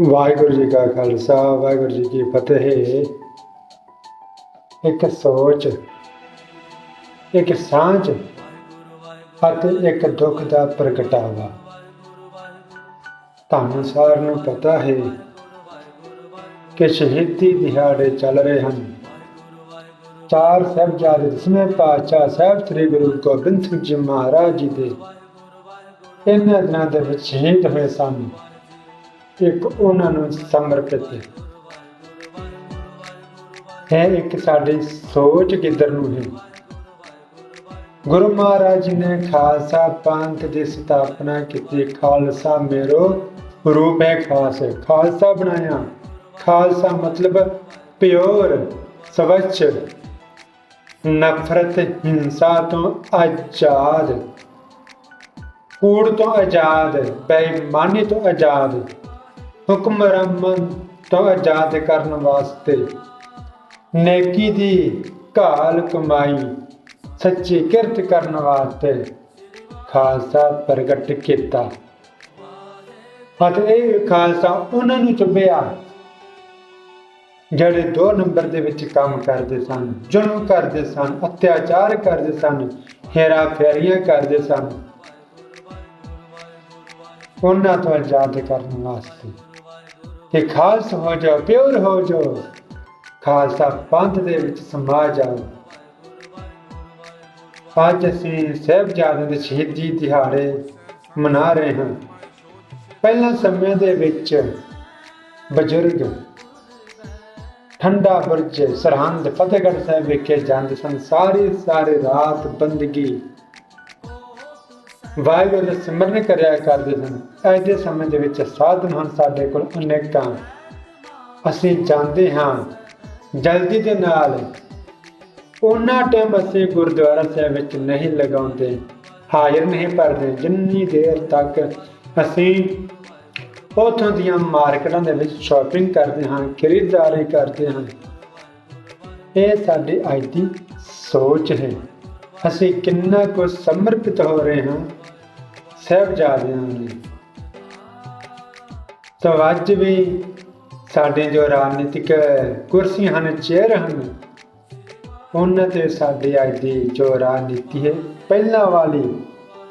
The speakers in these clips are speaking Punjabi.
ਵਾਹਿਗੁਰੂ ਜੀ ਕਾ ਖਾਲਸਾ, ਵਾਹਿਗੁਰੂ ਜੀ ਕੀ ਫਤਿਹ। ਇੱਕ ਸੋਚ, ਇੱਕ ਸਾਂਝ ਅਤੇ ਇੱਕ ਦੁੱਖ ਦਾ ਪ੍ਰਗਟਾਵਾ। ਤੁਹਾਨੂੰ ਸਾਰਿਆਂ ਨੂੰ ਪਤਾ ਹੈ ਕਿ ਸ਼ਹੀਦੀ ਦਿਹਾੜੇ ਚੱਲ ਰਹੇ ਹਨ। ਚਾਰ ਸਾਹਿਬਜ਼ਾਦੇ ਦਸਵੇਂ ਪਾਤਸ਼ਾਹ ਸਾਹਿਬ ਸ੍ਰੀ ਗੁਰੂ ਗੋਬਿੰਦ ਸਿੰਘ ਜੀ ਮਹਾਰਾਜ ਜੀ ਦੇ। ਇਹਨਾਂ ਦਿਨਾਂ ਦੇ ਵਿੱਚ ਸ਼ਹੀਦ ਹੋਏ ਸਨ। ਇੱਕ ਉਹਨਾਂ ਨੂੰ ਸਮਰਪਿਤ ਹੈ। ਇਹ ਇੱਕ ਸਾਡੀ ਸੋਚ ਕਿੱਧਰ ਨੂੰ ਹੈ? ਗੁਰੂ ਮਹਾਰਾਜ ਨੇ ਖਾਲਸਾ ਪੰਥ ਦੀ ਸਥਾਪਨਾ ਕੀਤੀ। ਖਾਲਸਾ ਮੇਰੋ ਰੂਪ ਹੈ ਖਾਸ। ਖਾਲਸਾ ਬਣਾਇਆ। ਖਾਲਸਾ ਮਤਲਬ ਪਿਓਰ, ਸਵੱਛ, ਨਫ਼ਰਤ, ਹਿੰਸਾ ਤੋਂ ਆਜ਼ਾਦ। ਕੂੜ ਤੋਂ ਆਜ਼ਾਦ, ਬੇਈਮਾਨੀ ਤੋਂ ਆਜ਼ਾਦ। ਹੁਕਮਰਾਨ ਤੋਂ ਆਜ਼ਾਦ ਕਰਨ ਵਾਸਤੇ ਨੇਕੀ ਦੀ ਘਾਲ ਕਮਾਈ, ਸੱਚੀ ਕਿਰਤ ਕਰਨ ਵਾਸਤੇ ਖਾਲਸਾ ਪ੍ਰਗਟ ਕੀਤਾ। ਅਤੇ ਇਹ ਖਾਲਸਾ ਉਹਨਾਂ ਨੂੰ ਚੁੱਭਿਆ ਜਿਹੜੇ ਦੋ ਨੰਬਰ ਦੇ ਵਿੱਚ ਕੰਮ ਕਰਦੇ ਸਨ, ਜ਼ੁਲਮ ਕਰਦੇ ਸਨ, ਅਤਿਆਚਾਰ ਕਰਦੇ ਸਨ, ਹੇਰਾ ਫੇਰੀਆਂ ਕਰਦੇ ਸਨ, ਉਹਨਾਂ ਤੋਂ ਆਜ਼ਾਦ ਕਰਨ ਵਾਸਤੇ। ਕਿ ਖਾਲਸ ਹੋ ਜਾਓ, ਪਿਓਰ ਹੋ ਜਾਓ। ਖਾਲਸਾ ਪੰਥ ਦੇ ਵਿੱਚ ਸਮਾ ਜਾਓ। ਅੱਜ ਅਸੀਂ ਸਾਹਿਬਜ਼ਾਦਿਆਂ ਦੇ ਸ਼ਹੀਦੀ ਦਿਹਾੜੇ ਮਨਾ ਰਹੇ ਹਾਂ। ਪਹਿਲਾਂ ਸਮੇਂ ਦੇ ਵਿੱਚ ਬਜ਼ੁਰਗ ਠੰਡਾ ਬੁਰਜ ਸਰਹੰਦ ਫਤਿਹਗੜ੍ਹ ਸਾਹਿਬ ਵਿਖੇ ਜਾਂਦੇ ਸਨ। ਸਾਰੀ ਸਾਰੇ ਰਾਤ ਬੰਦਗੀ ਵਾਹਿਗੁਰੂ ਦਾ ਸਿਮਰਨ ਕਰਿਆ ਕਰਦੇ ਸਨ। ਅੱਜ ਦੇ ਸਮੇਂ ਦੇ ਵਿੱਚ ਸਾਧਨ ਹਨ ਸਾਡੇ ਕੋਲ ਅਨੇਕਾਂ ਅਸੀਂ ਜਾਂਦੇ ਹਾਂ ਜਲਦੀ ਦੇ ਨਾਲ ਉਹਨਾਂ ਟਾਈਮ ਅਸੀਂ ਗੁਰਦੁਆਰਾ ਸਾਹਿਬ ਵਿੱਚ ਨਹੀਂ ਲਗਾਉਂਦੇ, ਹਾਜ਼ਰ ਨਹੀਂ ਭਰਦੇ, ਜਿੰਨੀ ਦੇਰ ਤੱਕ ਅਸੀਂ ਉਥੋਂ ਦੀਆਂ ਮਾਰਕੀਟਾਂ ਦੇ ਵਿੱਚ ਸ਼ਾਪਿੰਗ ਕਰਦੇ ਹਾਂ, ਖਰੀਦਦਾਰੀ ਕਰਦੇ ਹਾਂ, ਇਹ ਸਾਡੀ ਅੱਜ ਦੀ ਸੋਚ ਹੈ। ਅਸੀਂ ਕਿੰਨਾ ਕੁ ਸਮਰਪਿਤ ਹੋ ਰਹੇ ਹਾਂ ਸਾਹਿਬਜ਼ਾਦਿਆਂ ਲਈ ਤਾਂ ਅੱਜ ਵੀ ਸਾਡੇ ਜੋ ਰਾਜਨੀਤਿਕ ਕੁਰਸੀਆਂ ਹਨ, ਚੇਅਰ ਹਨ, ਉਹਨਾਂ ਤੇ ਸਾਡੀ ਅੱਜ ਦੀ ਜੋ ਰਾਜਨੀਤੀ ਹੈ, ਪਹਿਲਾਂ ਵਾਲੀ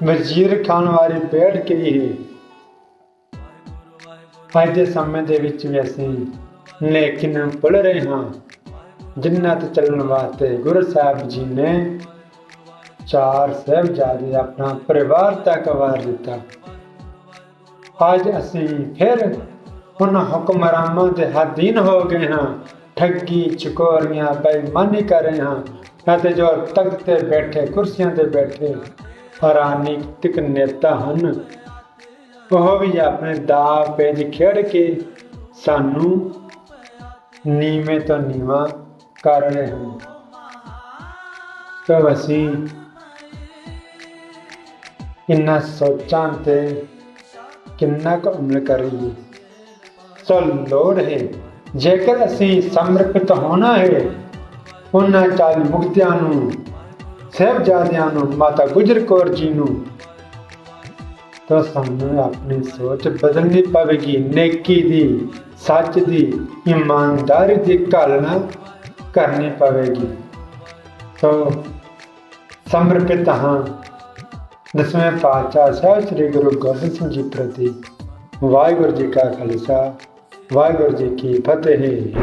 ਵਜ਼ੀਰ ਖਾਨ ਵਾਲੀ ਬੈਠ ਕੇ ਹੀ ਅੱਜ ਦੇ ਸਮੇਂ ਦੇ ਵਿੱਚ ਵੀ ਅਸੀਂ ਲੇਕਿਨ ਭੁੱਲ ਰਹੇ ਹਾਂ, ਜਿੰਨਾ ਚੱਲਣ ਵਾਸਤੇ ਗੁਰੂ ਸਾਹਿਬ ਜੀ ਨੇ ਚਾਰ ਸਾਹਿਬਜ਼ਾਦੇ ਆਪਣਾ ਪਰਿਵਾਰ ਤੱਕ ਵਾਰ ਦਿੱਤਾ। ਅੱਜ ਅਸੀਂ ਫਿਰ ਉਹਨਾਂ ਹੁਕਮਰਾਨਾਂ ਦੇ ਹੱਦੀਨ ਹੋ ਗਏ ਹਾਂ। ਠੱਗੀ ਚਕੋਰੀਆਂ ਬੇਈਮਾਨੀ ਕਰ ਰਹੇ ਹਾਂ। ਅਤੇ ਜੋ ਤਖਤ ਤੇ ਬੈਠੇ, ਕੁਰਸੀਆਂ ਤੇ ਬੈਠੇ ਰਾਜਨੀਤਿਕ ਨੇਤਾ ਹਨ। ਉਹ ਵੀ ਆਪਣੇ ਦਾ ਪੇਜ ਖੇਡ ਕੇ ਸਾਨੂੰ ਨੀਵੇਂ ਤੋਂ ਨੀਵਾ ਕਰ ਰਹੇ ਹਨ। ਤਾਂ ਅਸੀਂ ਇਨ੍ਹਾਂ ਸੋਚਾਂ ਤੇ ਕਿੰਨਾ ਕੁ ਅਮਲ ਕਰੀਏ। ਸੋ ਲੋੜ ਹੈ, ਜੇਕਰ ਅਸੀਂ ਸਮਰਪਿਤ ਹੋਣਾ ਹੈ, ਉਹਨਾਂ ਚਾਲ ਮੁਕਤਿਆਂ ਨੂੰ, ਸਾਹਿਬਜ਼ਾਦਿਆਂ ਨੂੰ, ਮਾਤਾ ਗੁਜਰ ਕੌਰ ਜੀ ਨੂੰ, ਤਾਂ ਸਾਨੂੰ ਆਪਣੀ ਸੋਚ ਬਦਲਣੀ ਪਵੇਗੀ, ਨੇਕੀ ਦੀ, ਸੱਚ ਦੀ, ਇਮਾਨਦਾਰੀ ਦੀ ਘਾਲਣਾ ਕਰਨੀ ਪਵੇਗੀ। ਸੋ ਸਮਰਪਿਤ ਹਾਂ। ਦਸਵੇਂ ਪਾਤਸ਼ਾਹ ਸਾਹਿਬ ਸ੍ਰੀ ਗੁਰੂ ਗੋਬਿੰਦ ਸਿੰਘ ਜੀ ਪ੍ਰਤੀ ਵਾਹਿਗੁਰੂ ਜੀ ਕਾ ਖਾਲਸਾ, ਵਾਹਿਗੁਰੂ ਜੀ ਕੀ ਫਤਿਹ।